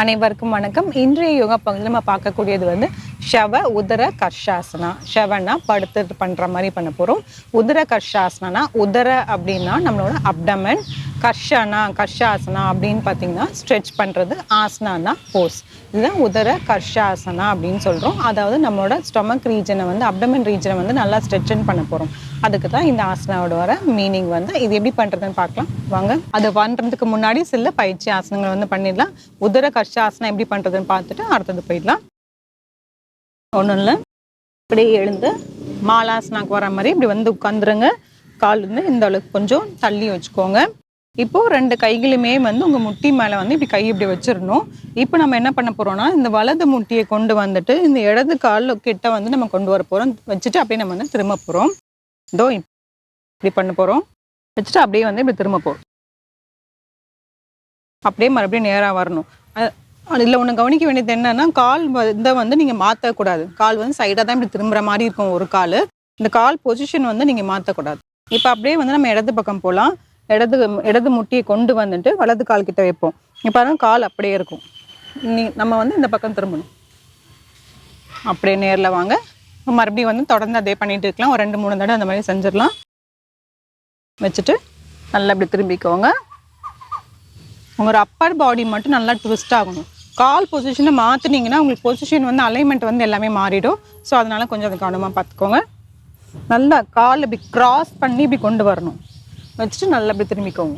அனைவருக்கும் வணக்கம். இன்றைய யோகா பகுதியில் நம்ம பார்க்கக்கூடியது வந்து ஷவ உதர கர்ஷாசனா. ஷவனா படுத்து பண்ணுற மாதிரி பண்ண போகிறோம் உதர கர்ஷாசனா உதர அப்படின்னா நம்மளோட அப்டமன் கர்ஷனா கர்ஷாசனா அப்படின்னு பார்த்தீங்கன்னா ஸ்ட்ரெச் பண்ணுறது ஆசனானா போஸ் இதுதான் உதர கர்ஷாசனா அப்படின்னு சொல்கிறோம் அதாவது நம்மளோட ஸ்டொமக் ரீஜனை வந்து அப்டமன் ரீஜனை வந்து நல்லா ஸ்ட்ரெச்சன் பண்ண போகிறோம் அதுக்கு தான் இந்த ஆசனாவோட வர மீனிங் வந்து இது எப்படி பண்ணுறதுன்னு பார்க்கலாம். வாங்க. அது பண்ணுறதுக்கு முன்னாடி சில பயிற்சி ஆசனங்கள் வந்து பண்ணிடலாம். உதர கர்ஷாசனா எப்படி பண்ணுறதுன்னு பார்த்துட்டு அடுத்தது போயிடலாம். ஒன்றும் இல்லை இப்படியே எழுந்து மாலாசனாக்கு வர மாதிரி இப்படி வந்து உட்காந்துருங்க கால் வந்து இந்த அளவுக்கு கொஞ்சம் தள்ளி வச்சுக்கோங்க. இப்போது ரெண்டு கைகளுமே வந்து உங்கள் முட்டி மேலே வந்து இப்படி கை இப்படி வச்சிடணும் இப்போ நம்ம என்ன பண்ண போகிறோம்னா இந்த வலது முட்டியை கொண்டு வந்துட்டு இந்த இடது கால் கிட்ட வந்து நம்ம கொண்டு வர போகிறோம் வச்சுட்டு அப்படியே நம்ம வந்து திரும்ப போகிறோம் இதோ இப்படி பண்ண போகிறோம் வச்சுட்டு அப்படியே வந்து இப்படி திரும்ப போகிறோம் அப்படியே மறுபடியும் நேராக வரணும். அதில் ஒன்று கவனிக்க வேண்டியது என்னன்னா கால் வ- இதை வந்து நீங்கள் மாற்றக்கூடாது கால் வந்து சைடாக தான் இப்படி திரும்புகிற மாதிரி இருக்கும் ஒரு கால். இந்த கால் பொசிஷன் வந்து நீங்கள் மாற்றக்கூடாது இப்போ அப்படியே வந்து நம்ம இடது பக்கம் போகலாம் இடது இடது முட்டியை கொண்டு வந்துட்டு வலது கால் கிட்ட வைப்போம். இப்போ கால் அப்படியே இருக்கும். நீ நம்ம வந்து இந்த பக்கம் திரும்பணும். அப்படியே நேரில் வாங்க. மறுபடியும் வந்து தொடர்ந்து அதே பண்ணிகிட்டு இருக்கலாம். ஒரு ரெண்டு மூணு தடவை அந்த மாதிரி செஞ்சிடலாம். வச்சுட்டு நல்லா இப்படி திரும்பிக்கோங்க. உங்களோட அப்பர் பாடி மட்டும் நல்லா ட்விஸ்ட் ஆகணும். கால் பொசிஷனை மாற்றினீங்கன்னா உங்களுக்கு பொசிஷன் வந்து அலைன்மெண்ட் வந்து எல்லாமே மாறிடும். ஸோ அதனால் கொஞ்சம் அதை கவனமாக பார்த்துக்கோங்க. நல்லா கால் இப்படி கிராஸ் பண்ணி இப்படி கொண்டு வரணும். வச்சுட்டு நல்லா இப்படி திரும்பிக்கோங்க.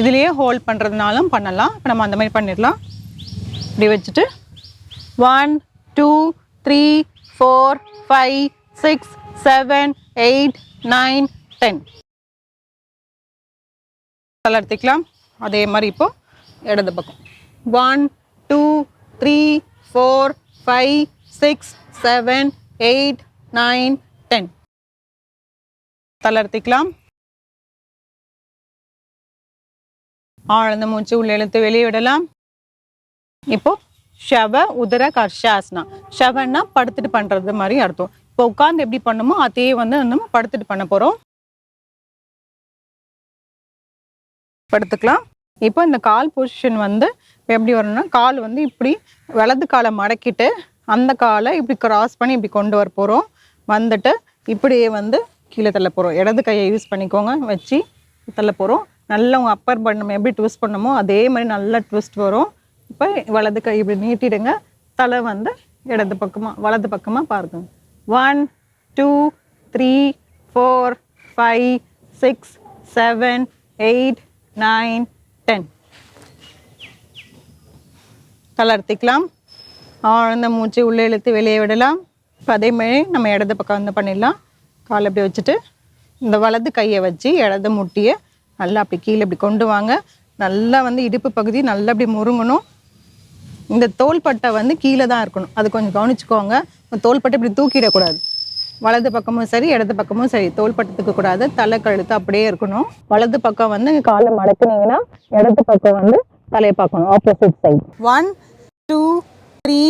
இதுலேயே ஹோல்ட் பண்ணுறதுனாலும் பண்ணலாம். இப்போ நம்ம அந்த மாதிரி பண்ணிடலாம். இப்படி வச்சுட்டு one two three four five six seven eight nine ten தளர்த்திக்கலாம் அதே மாதிரி இப்போ இடது பக்கம். One two three four five six seven eight nine ten தளர்த்திக்கலாம். ஆழ்ந்த மூச்சு உள்ள இழுத்து வெளியே விடலாம். இப்போ ஷவ உதர கர்ஷாசனா ஷவன்னா படுத்துட்டு பண்றது மாதிரி அர்த்தம். இப்போ உட்கார்ந்து எப்படி பண்ணுமோ அதே வந்து நம்ம படுத்துட்டு பண்ண போறோம். படுத்துக்கலாம். இப்போ இந்த கால் பொசிஷன் வந்து எப்படி வரணும்னா கால் வந்து இப்படி வலது காலை மடக்கிட்டு அந்த காலை இப்படி கிராஸ் பண்ணி இப்படி கொண்டு வர போகிறோம் வந்துட்டு இப்படியே வந்து கீழே தள்ள போகிறோம் இடது கையை யூஸ் பண்ணிக்கோங்க. வச்சு தள்ள போகிறோம் நல்லா உங்கள் அப்பர் பண்ண எப்படி ட்விஸ்ட் பண்ணமோ அதே மாதிரி நல்லா ட்விஸ்ட் வரும். இப்போ வலது கை இப்படி நீட்டிடுங்க. தலை வந்து இடது பக்கமாக வலது பக்கமாக பாருங்க. One two three four five six seven eight nine ten தளர்த்திக்கலாம் ஆழ்ந்த மூச்சு உள்ளே இழுத்து வெளியே விடலாம். இப்போ அதே மாதிரி நம்ம இடது பக்கம் வந்து பண்ணிடலாம். காலை அப்படி வச்சுட்டு இந்த வலது கையை வச்சு இடது முட்டியை நல்லா அப்படி கீழே இப்படி கொண்டு வாங்க. நல்லா வந்து இடுப்பு பகுதி நல்லா அப்படி முருங்கணும் இந்த தோள்பட்டை வந்து கீழே தான் இருக்கணும். அது கொஞ்சம் கவனிச்சுக்கோங்க. தோள்பட்டை இப்படி தூக்கிடக்கூடாது. வலது பக்கமும் சரி இடது பக்கமும் சரி. தோள்பட்டத்துக்கு கூடாது தலை கழுத்து அப்படியே இருக்கணும். வலது பக்கம் வந்து காலை மடக்குனீங்கன்னா இடது பக்கம் வந்து தலையை பார்க்கணும் opposite side one two three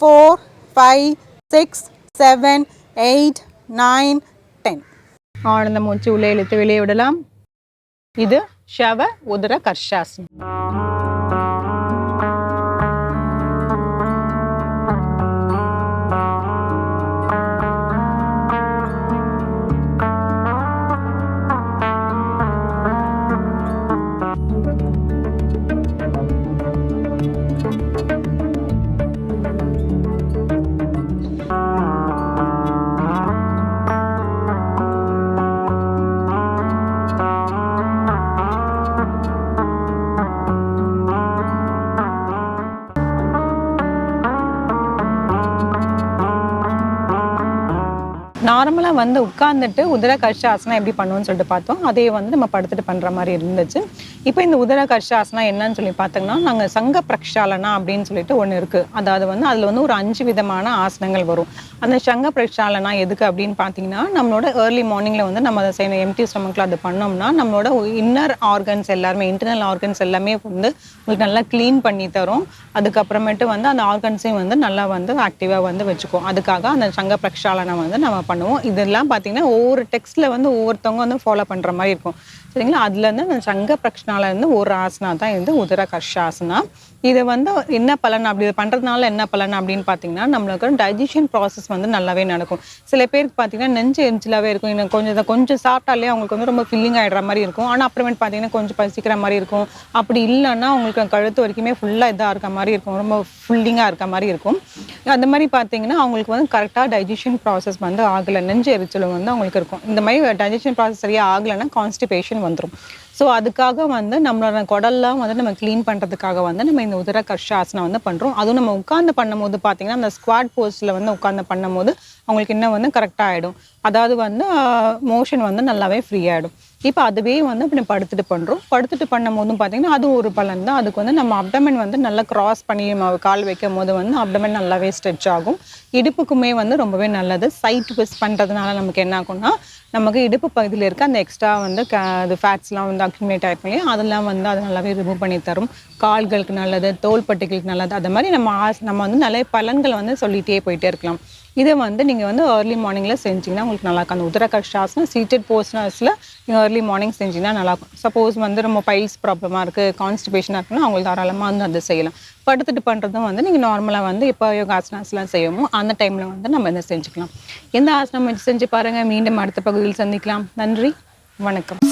four five six seven eight nine ten ஆனந்த மூச்சு உள்ளே இழுத்து வெளியே விடலாம். இது ஷவ உதர கர்ஷாசனம். நார்மலாக வந்து உட்கார்ந்துட்டு உதர கர்ஷாசனா எப்படி பண்ணுவோம்னு சொல்லிட்டு பார்த்தோம். அதே வந்து நம்ம படுத்துட்டு பண்ணுற மாதிரி இருந்துச்சு. இப்போ இந்த உதர கர்ஷாசனா என்னன்னு சொல்லி பார்த்தோம்னா நாங்கள் சங்க பிரக்ஷாலனா அப்படின்னு சொல்லிட்டு ஒன்று இருக்குது அதாவது வந்து அதில் வந்து ஒரு அஞ்சு விதமான ஆசனங்கள் வரும். அந்த சங்க பிரக்ஷாலனா எதுக்கு அப்படின்னு பார்த்தீங்கன்னா நம்மளோட ஏர்லி மார்னிங்கில் வந்து நம்ம அதை செய்யணும். எம்டி ஸ்டமக்கில் அது பண்ணோம்னா நம்மளோட இன்னர் ஆர்கன்ஸ் எல்லாருமே இன்டர்னல் ஆர்கன்ஸ் எல்லாமே வந்து உங்களுக்கு நல்லா க்ளீன் பண்ணி தரும். அதுக்கப்புறமேட்டு வந்து அந்த ஆர்கன்ஸையும் வந்து நல்லா வந்து ஆக்டிவாக வந்து வச்சுக்கும். அதுக்காக அந்த சங்க பிரக்ஷாலனை வந்து நம்ம பண்ணுவோம். இருக்கும். இதெல்லாம் பார்த்தீங்கன்னா ஒவ்வொரு டெக்ஸ்ட்டில் வந்து ஒவ்வொருத்தவங்க வந்து ஃபாலோ பண்ணுற மாதிரி இருக்கும். சரிங்களா? அதுலேருந்து அந்த சங்க பிரச்சனால இருந்து ஒரு ஆசனா தான் இது உதர கர்ஷாசனா இது வந்து என்ன பலன் அப்படி இது பண்ணுறதுனால என்ன பலன் அப்படின்னு பார்த்தீங்கன்னா நம்மளுக்கு டைஜஷன் ப்ராசஸ் வந்து நல்லாவே நடக்கும். சில பேருக்கு பார்த்தீங்கன்னா நெஞ்சு எரிச்சலாகவே இருக்கும். இன்னும் கொஞ்சம் இதை கொஞ்சம் சாப்பிட்டாலே அவங்களுக்கு வந்து ரொம்ப ஃபில்லிங் ஆகிடுற மாதிரி இருக்கும். ஆனால் அப்புறமேட்டு பார்த்தீங்கன்னா கொஞ்சம் பசிக்கிற மாதிரி இருக்கும். அப்படி இல்லைன்னா அவங்களுக்கு கழுத்து வரைக்குமே ஃபுல்லாக இதாக இருக்க மாதிரி இருக்கும். ரொம்ப ஃபுல்லிங்காக இருக்க மாதிரி இருக்கும். அந்த மாதிரி பார்த்தீங்கன்னா அவங்களுக்கு வந்து கரெக்டாக டைஜஷன் ப்ராசஸ் வந்து ஆகலை. நெஞ்சு எரிச்சலும் வந்து அவங்களுக்கு இருக்கும். இந்த மாதிரி டைஜஷன் ப்ராசஸ் சரியாக ஆகலைன்னா கான்ஸ்டிபேஷன் வந்துடும் ஸோ அதுக்காக வந்து நம்மளோட குடல்லாம் வந்து நம்ம க்ளீன் பண்ணுறதுக்காக வந்து நம்ம இந்த உதர கர்ஷாசனம் வந்து பண்ணுறோம் அதுவும் நம்ம உட்கார்ந்து பண்ணும்போது பார்த்தீங்கன்னா அந்த ஸ்குவாட் போஸ்டில் வந்து உட்கார்ந்து பண்ணும்போது அவங்களுக்கு இன்னும் வந்து கரெக்டாக ஆகிடும் அதாவது வந்து மோஷன் வந்து நல்லாவே ஃப்ரீ ஆகிடும் இப்போ அதுவே வந்து இப்படி படுத்துட்டு பண்ணுறோம் படுத்துட்டு பண்ணும் போதும் பார்த்தீங்கன்னா அதுவும் ஒரு பலன் தான். அதுக்கு வந்து நம்ம அப்டமன் வந்து நல்லா கிராஸ் பண்ணி நம்ம கால் வைக்கும் போது வந்து அப்டமன் நல்லாவே ஸ்ட்ரெச் ஆகும். இடுப்புக்குமே வந்து ரொம்பவே நல்லது. சைட் ட்விஸ்ட் பண்ணுறதுனால நமக்கு என்ன ஆகும்னா நமக்கு இடுப்பு பகுதியில் இருக்க அந்த எக்ஸ்ட்ரா வந்து க அது ஃபேட்ஸ்லாம் வந்து அக்யூமிலேட் ஆகிருக்கும் இல்லையா அதெல்லாம் வந்து அது நல்லாவே ரிமூவ் பண்ணி தரும். கால்களுக்கு நல்லது தோள்பட்டைகளுக்கு நல்லது. அது மாதிரி நம்ம ஆஸ் நம்ம வந்து நிறைய பலன்களை வந்து சொல்லிகிட்டே போயிட்டே இருக்கலாம். இதை வந்து நீங்கள் வந்து ஏர்லி மார்னிங்கில் செஞ்சீங்கன்னா உங்களுக்கு நல்லா இருக்கும் அந்த உதர கஷ்டாசனம் சீட்டட் போஸ்டர்ஸில் நீங்கள் ஏர்லி மார்னிங் செஞ்சிங்கன்னா நல்லாயிருக்கும். சப்போஸ் வந்து நம்ம பைல்ஸ் ப்ராப்ளமாக இருக்குது கான்ஸ்டிபேஷனாக இருக்குன்னா அவங்களுக்கு தாராளமாக வந்து அதை செய்யலாம். படுத்துட்டு பண்ணுறதும் வந்து நீங்கள் நார்மலாக வந்து இப்போ யோகாசனாஸ்லாம் செய்யமோ அந்த டைமில் வந்து நம்ம இதை செஞ்சுக்கலாம். எந்த ஆசனம் செஞ்சு பாருங்கள் மீண்டும் அடுத்த பகுதியில் சந்திக்கலாம். நன்றி. வணக்கம்.